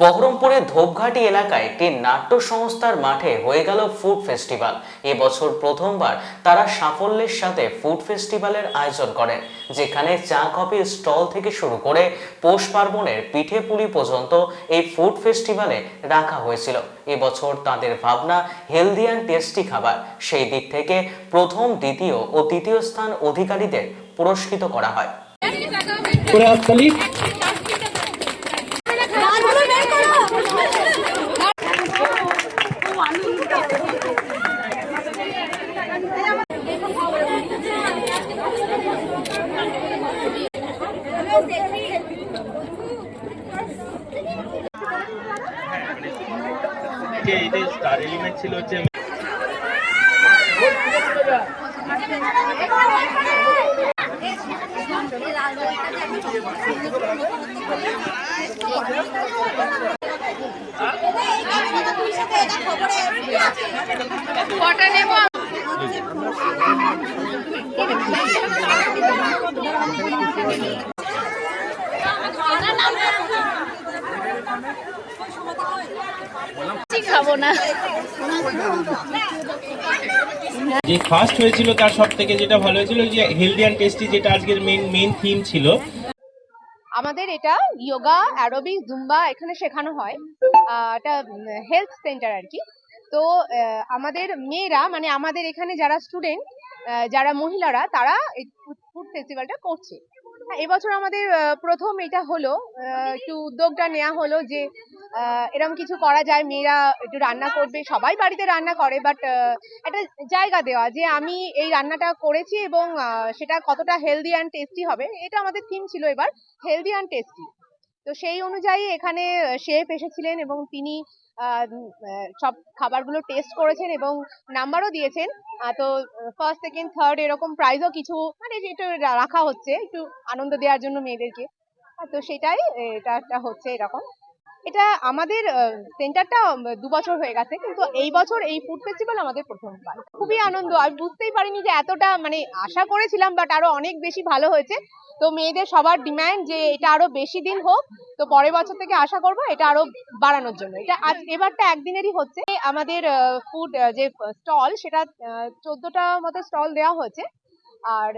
বহরমপুরে ধূপঘাটি এলাকায় একটি নাট্য সংস্থার মাঠে হয়ে গেল ফুড ফেস্টিভ্যাল এবছর প্রথমবার তারা সাফল্যের সাথে ফুড ফেস্টিভ্যালের আয়োজন করেন যেখানে চা কফি স্টল থেকে শুরু করে পৌষ পার্বণের পিঠে পুলি পর্যন্ত এই ফুড ফেস্টিভ্যালে রাখা হয়েছিল। এবছর তাদের ভাবনা হেলদি অ্যান্ড টেস্টি খাবার, সেই দিক থেকে প্রথম, দ্বিতীয় ও তৃতীয় স্থান অধিকারীদের পুরস্কৃত করা হয়। স্টার এলিমেন্ট ছিল হচ্ছে যে ফার্স্ট হয়েছিল তার সব থেকে যেটা ভালো হয়েছিল যে হেলদি অ্যান্ড টেস্টি যেটা আজকের মেন মেন থিম ছিল আমাদের এটা ইয়োগা অ্যারোবিক জুম্বা এখানে শেখানো হয়। এটা হেলথ সেন্টার আর কি। তো আমাদের মেয়েরা মানে আমাদের এখানে যারা স্টুডেন্ট যারা মহিলারা তারা এই ফুড ফেস্টিভ্যালটা করছে। হ্যাঁ, এবছর আমাদের প্রথম এটা হলো একটু উদ্যোগটা নেওয়া হলো যে এরকম কিছু করা যায়, মেয়েরা একটু রান্না করবে, সবাই বাড়িতে রান্না করে বাট একটা জায়গা দেওয়া যে আমি এই রান্নাটা করেছি এবং সেটা কতটা হেলদি অ্যান্ড টেস্টি হবে, এটা আমাদের থিম ছিল এবার হেলদি অ্যান্ড টেস্টি তো সেই অনুযায়ী এখানে শেফ এসেছিলেন এবং তিনি সব খাবারগুলো টেস্ট করেছেন এবং নাম্বারও দিয়েছেন। তো ফার্স্ট সেকেন্ড থার্ড এরকম প্রাইজও কিছু মানে একটু রাখা হচ্ছে, একটু আনন্দ দেওয়ার জন্য মেয়েদেরকে। তো সেটাই এটা হচ্ছে এরকম। এটা আমাদের সেন্টারটা দু বছর হয়ে গেছে, কিন্তু এই বছর এই ফুড ফেস্টিভ্যাল আমাদের প্রথমবার খুবই আনন্দ আমি বুঝতেই পারিনি যে এতটা মানে আশা করেছিলাম বাট আরও অনেক বেশি ভালো হয়েছে। তো মেয়েদের সবার ডিমান্ড যে এটা আরও বেশি দিন হোক, তো পরের বছর থেকে আশা করব এটা আরও বাড়ানোর জন্য। এটা আজ, এবারটা একদিনেরই হচ্ছে। আমাদের ফুড যে স্টল সেটা চোদ্দটা মতো স্টল দেওয়া হয়েছে। আর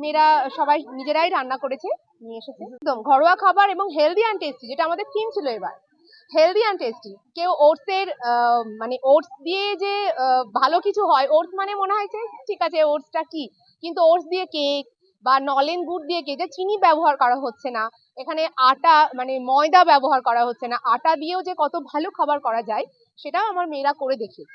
মেয়েরা সবাই নিজেরাই রান্না করেছে, নিয়ে এসেছে। একদম ঘরোয়া খাবার এবং হেলদি অ্যান্ড টেস্টি যেটা আমাদের থিম ছিল এবার। হেলদি অ্যান্ড টেস্টি কেউ ওটসের মানে ওটস দিয়ে যে ভালো কিছু হয় ওটস মানে মনে হয় যে, ঠিক আছে ওটসটা কি? কিন্তু ওটস দিয়ে কেক বা নলেন গুড় দিয়ে কেক চিনি ব্যবহার করা হচ্ছে না, এখানে আটা মানে ময়দা ব্যবহার করা হচ্ছে না, আটা দিয়েও যে কত ভালো খাবার করা যায়, সেটাও আমার মেয়েরা করে দেখিয়েছে।